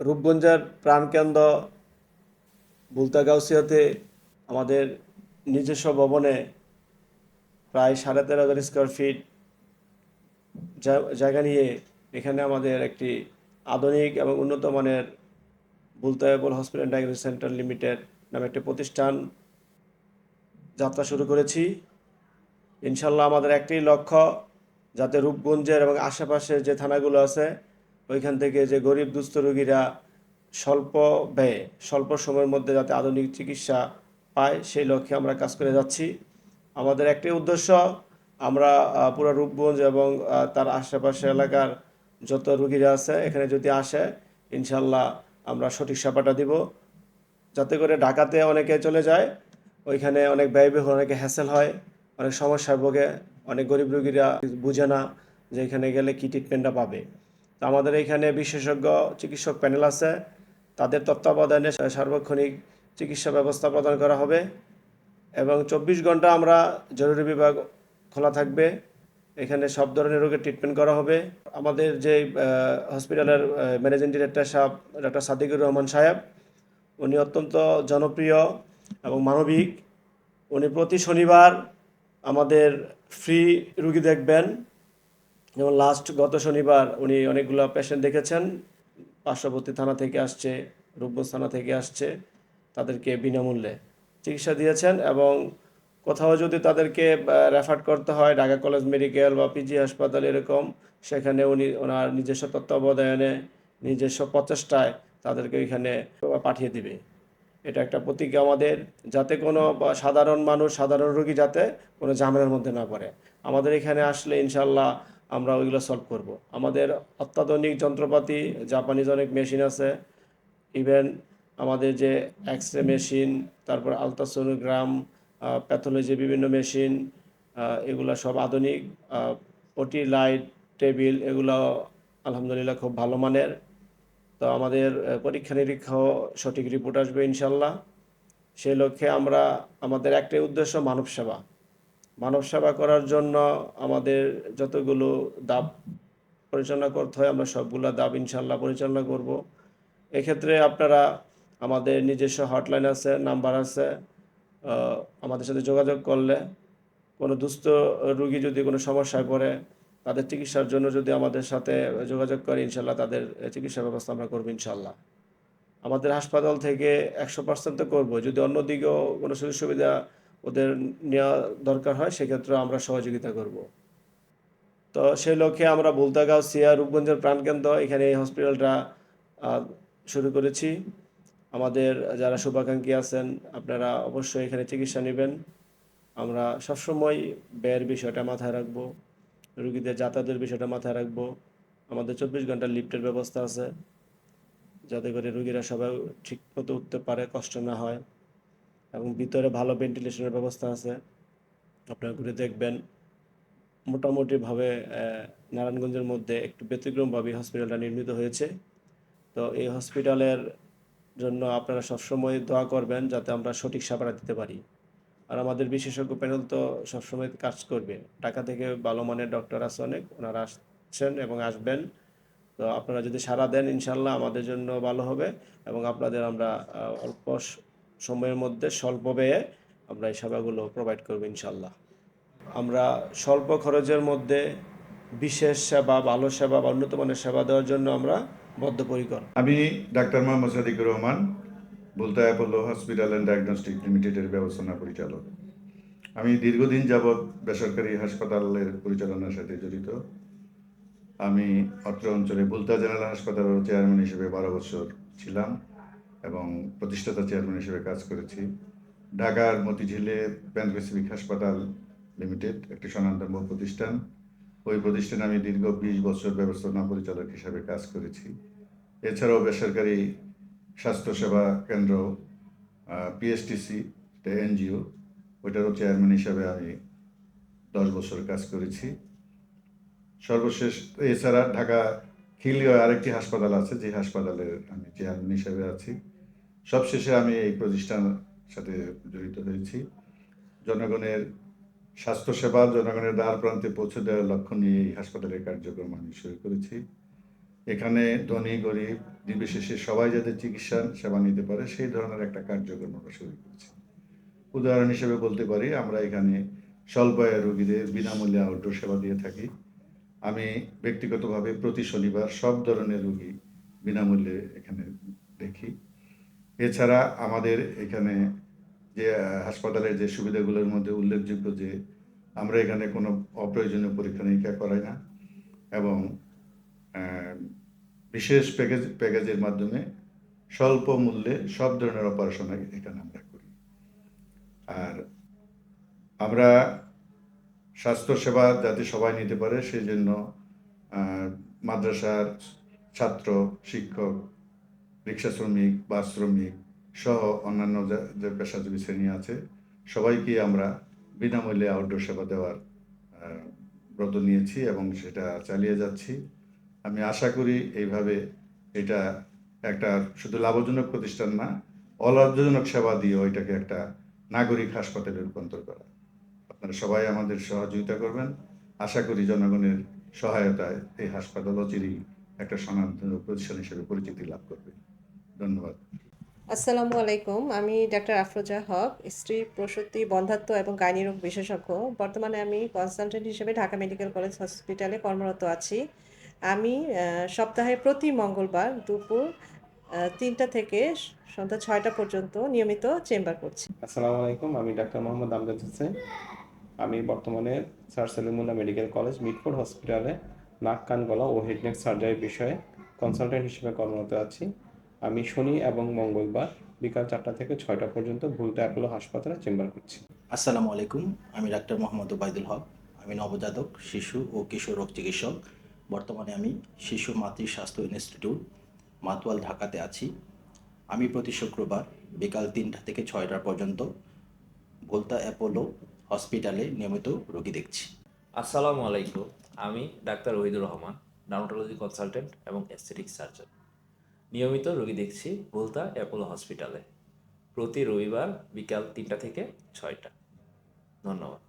রূপগঞ্জের প্রাণকেন্দ্র বুলতাগাউসিয়াতে আমাদের নিজস্ব ভবনে প্রায় সাড়ে তেরো হাজার স্কোয়ার ফিট জায়গা নিয়ে এখানে আমাদের একটি আধুনিক এবং উন্নত মানের বুলতায়াবল হসপিটাল ডায়াগনোস সেন্টার লিমিটেড নামে একটি প্রতিষ্ঠান যাত্রা শুরু করেছি। ইনশাল্লাহ আমাদের একটি লক্ষ্য যাতে রূপগঞ্জের এবং আশেপাশে যে থানাগুলো আছে ওইখান থেকে যে গরিব, দুস্থ রোগীরা স্বল্প ব্যয়ে, স্বল্প সময়ের মধ্যে যাতে আধুনিক চিকিৎসা পায়, সেই লক্ষ্যে আমরা কাজ করে যাচ্ছি। আমাদের একটি উদ্দেশ্য, আমরা পুরো রূপগঞ্জ এবং তার আশেপাশে এলাকার যত রুগীরা আছে, এখানে যদি আসে, ইনশাল্লাহ আমরা সঠিক সেবাটা দিব। যাতে করে ঢাকাতে অনেকে চলে যায়, ওইখানে অনেক ব্যয়বহুল, অনেকে হ্যাসেল হয়, অনেক সমস্যায় ভোগে, অনেক গরিব রুগীরা বুঝে না যে এখানে গেলে কী ট্রিটমেন্টটা পাবে। তো আমাদের এখানে বিশেষজ্ঞ চিকিৎসক প্যানেল আছে। তাদের তত্ত্বাবধানে সার্বক্ষণিক চিকিৎসা ব্যবস্থা প্রদান করা হবে এবং চব্বিশ ঘণ্টা আমরা জরুরি বিভাগ খোলা থাকবে। এখানে সব ধরনের রোগের ট্রিটমেন্ট করা হবে। আমাদের যে হসপিটালের ম্যানেজিং ডিরেক্টর সাহেব ডক্টর সাদিকুর রহমান সাহেব, উনি অত্যন্ত জনপ্রিয় এবং মানবিক। উনি প্রতি শনিবার আমাদের ফ্রি রুগী দেখবেন। যেমন লাস্ট গত শনিবার উনি অনেকগুলো পেশেন্ট দেখেছেন, পার্শ্ববর্তী থানা থেকে আসছে, রূপগঞ্জ থানা থেকে আসছে, তাদেরকে বিনামূল্যে চিকিৎসা দিয়েছেন এবং কোথাও যদি তাদেরকে রেফার করতে হয়, ঢাকা কলেজ মেডিকেল বা পিজি হাসপাতাল এরকম, সেখানে উনি ওনার নিজস্ব তত্ত্বাবধানে, নিজস্ব প্রচেষ্টায় তাদেরকে ওইখানে পাঠিয়ে দিবে। এটা একটা প্রতিজ্ঞা আমাদের, যাতে কোনো সাধারণ মানুষ, সাধারণ রোগী যাতে কোনো ঝামেলার মধ্যে না পড়ে। আমাদের এখানে আসলে ইনশাল্লাহ আমরা ওইগুলো সলভ করব। আমাদের অত্যাধুনিক যন্ত্রপাতি জাপানিজ অনেক মেশিন আছে। ইভেন আমাদের যে এক্স রে মেশিন তারপর আলট্রাসোনোগ্রাম প্যাথোলজি বিভিন্ন মেশিন এগুলো সব আধুনিক ওটি লাইট টেবিল এগুলো আলহামদুলিল্লাহ খুব ভালো মানের। তো আমাদের পরীক্ষা নিরীক্ষাও সঠিক রিপোর্ট আসবে ইনশাল্লাহ। সেই লক্ষ্যে আমরা, আমাদের একটাই উদ্দেশ্য মানব সেবা মানব সেবা করার জন্য আমাদের যতগুলো দাব পরিচালনা করতে হয়, আমরা সবগুলো দাব ইনশাল্লাহ পরিচালনা করব। এক্ষেত্রে আপনারা আমাদের নিজস্ব হটলাইন আছে নাম্বার আছে আমাদের সাথে যোগাযোগ করলে কোনো দুস্থ রুগী যদি কোনো সমস্যায় পড়ে, তাদের চিকিৎসার জন্য যদি আমাদের সাথে যোগাযোগ করে ইনশাল্লাহ তাদের চিকিৎসা ব্যবস্থা আমরা করব ইনশাল্লাহ আমাদের হাসপাতাল থেকে একশো পার্সেন্ট তো করব যদি অন্যদিকেও কোনো সুযোগ সুবিধা ওদের নেওয়া দরকার হয়, সেক্ষেত্রে আমরা সহযোগিতা করব। তো সেই লক্ষ্যে আমরা বুলতাগাঁও, সিয়া, রূপগঞ্জের প্রাণকেন্দ্র, এখানে এই হসপিটালটা শুরু করেছি। আমাদের যারা শুভাকাঙ্ক্ষী আছেন, আপনারা অবশ্যই এখানে চিকিৎসা নেবেন। আমরা সবসময় ব্যয়ের বিষয়টা মাথায় রাখব, রুগীদের যাতায়াতের বিষয়টা মাথায় রাখব। আমাদের চব্বিশ ঘণ্টা লিফটের ব্যবস্থা আছে, যাতে করে রুগীরা সবাই ঠিক মতো উঠতে পারে, কষ্ট না হয়। এবং ভিতরে ভালো ভেন্টিলেশনের ব্যবস্থা আছে। আপনারা ঘুরে দেখবেন, মোটামুটিভাবে নারায়ণগঞ্জের মধ্যে একটু ব্যতিক্রমভাবে হসপিটালটা নির্মিত হয়েছে। তো এই হসপিটালের জন্য আপনারা সবসময় দোয়া করবেন যাতে আমরা সঠিক সেবাটা দিতে পারি। আর আমাদের বিশেষজ্ঞ প্যানেল তো সবসময় কাজ করবে। ঢাকা থেকে ভালো মানের ডক্টর আছে অনেক, ওনারা আসছেন এবং আসবেন। তো আপনারা যদি সাড়া দেন ইনশাল্লাহ আমাদের জন্য ভালো হবে এবং আপনাদের আমরা অল্প সময়ের মধ্যে স্বল্প ব্যয়ে আমরা এই সেবাগুলো প্রোভাইড করব ইনশাল্লাহ আমরা স্বল্প খরচের মধ্যে বিশেষ সেবা, ভালো সেবা বা উন্নত মানের সেবা দেওয়ার জন্য আমরা বদ্ধপরিকর। আমি ডাক্তার মোহাম্মদ সাদিকুর রহমান, বলতে অ্যাপোলো হসপিটাল অ্যান্ড ডায়াগনস্টিক লিমিটেডের ব্যবস্থাপনা পরিচালক। আমি দীর্ঘদিন যাবৎ বেসরকারি হাসপাতালের পরিচালনার সাথে জড়িত। আমি অত্র অঞ্চলে বুলতা জেনারেল হাসপাতালের চেয়ারম্যান হিসেবে বারো বছর ছিলাম। এবং প্রতিষ্ঠাতা চেয়ারম্যান হিসেবে কাজ করেছি। ঢাকার মতিঝিলে প্যান প্যাসিফিক হাসপাতাল লিমিটেড একটি স্বনামধন্য প্রতিষ্ঠান। ওই প্রতিষ্ঠানে আমি দীর্ঘ বিশ বছর ব্যবস্থাপনা পরিচালক হিসেবে কাজ করেছি। এছাড়াও বেসরকারি স্বাস্থ্যসেবা কেন্দ্র পিএসটিসি এনজিও ওইটারও চেয়ারম্যান হিসাবে আমি দশ বছর কাজ করেছি। সর্বশেষ এছাড়া ঢাকা খিলীয় আরেকটি হাসপাতাল আছে যে হাসপাতালের আমি চেয়ারম্যান হিসাবে আছি। সবশেষে আমি এই প্রতিষ্ঠানের সাথে জড়িত হয়েছি। জনগণের স্বাস্থ্যসেবা, জনগণের দ্বার প্রান্তে পৌঁছে দেওয়ার লক্ষ্য নিয়ে এই হাসপাতালের কার্যক্রম আমি শুরু করেছি। এখানে ধনী, গরিব নির্বিশেষে সবাই যাতে চিকিৎসা সেবা নিতে পারে, সেই ধরনের একটা কার্যক্রম আমরা শুরু করেছি। উদাহরণ হিসেবে বলতে পারি, আমরা এখানে স্বল্প আয়ের রোগীদের বিনামূল্যে আউটডোর সেবা দিয়ে থাকি। আমি ব্যক্তিগতভাবে প্রতি শনিবার সব ধরনের রোগী বিনামূল্যে এখানে দেখি। এছাড়া আমাদের এখানে যে হাসপাতালের যে সুবিধাগুলোর মধ্যে উল্লেখযোগ্য যে, আমরা এখানে কোনো অপ্রয়োজনীয় পরীক্ষা নিরীক্ষা করাই না এবং বিশেষ প্যাকেজ, প্যাকেজের মাধ্যমে স্বল্প মূল্যে সব ধরনের অপারেশন এখানে আমরা করি। আর আমরা স্বাস্থ্যসেবা যাতে সবাই নিতে পারে সেই জন্য মাদ্রাসার ছাত্র, শিক্ষক রিক্সা শ্রমিক বাস শ্রমিক সহ অন্যান্য যা- পেশাজীবী শ্রেণি আছে। সবাইকে আমরা বিনামূল্যে আউটডোর সেবা দেওয়ার ব্রত নিয়েছি এবং সেটা চালিয়ে যাচ্ছি। আমি আশা করি এইভাবে এটা একটা শুধু লাভজনক প্রতিষ্ঠান না, অলাভজনক সেবা দিয়ে ওইটাকে একটা নাগরিক হাসপাতালে রূপান্তর করা। আপনারা সবাই আমাদের সহযোগিতা করবেন। আশা করি জনগণের সহায়তায় এই হাসপাতাল অচিরেই একটা সনাতন প্রতিষ্ঠান হিসেবে পরিচিতি লাভ করবে। ধন্যবাদ। আসসালামু আলাইকুম আমি ডাক্তার আফরোজা হক স্ত্রী প্রসূতি বন্ধাত্ব এবং গাইনি রোগ বিশেষজ্ঞ। বর্তমানে আমি কনসালটেন্ট হিসেবে ঢাকা মেডিকেল কলেজ হসপিটালে কর্মরত আছি। আমি সপ্তাহে প্রতি মঙ্গলবার দুপুর তিনটা থেকে সন্ধ্যা ছয়টা পর্যন্ত নিয়মিত চেম্বার করছি। আসসালামু আলাইকুম আমি ডাক্তার মোহাম্মদ আমজাদ হোসেন। আমি বর্তমানে sir Salimullah medical college Mitford হসপিটালে নাক কান গলা ও হেড নেক সার্জারি বিষয়ে কনসালটেন্ট হিসেবে কর্মরত আছি। আমি শনি এবং মঙ্গলবার বিকাল চারটা থেকে ছয়টা পর্যন্ত ভুলতা অ্যাপোলো হাসপাতালে চেম্বার করছি। আসসালামু আলাইকুম আমি ডাক্তার মোহাম্মদ ওবায়দুল হক। আমি নবজাতক শিশু ও কিশোর রোগ চিকিৎসক। বর্তমানে আমি শিশু মাতৃ স্বাস্থ্য ইনস্টিটিউট মাতোয়াল ঢাকাতে আছি। আমি প্রতি শুক্রবার বিকাল তিনটা থেকে ছয়টা পর্যন্ত ভোলতা অ্যাপোলো হসপিটালে নিয়মিত রোগী দেখছি। আসসালামু আলাইকুম আমি ডাক্তার ওহিদুর রহমান ডাউন্টোলজি কনসালটেন্ট এবং অ্যাস্থেটিক সার্জন। নিয়মিত রোগী দেখছি ভুলতা অ্যাপোলো হসপিটালে। প্রতি রবিবার বিকাল তিনটা থেকে ছয়টা। ধন্যবাদ।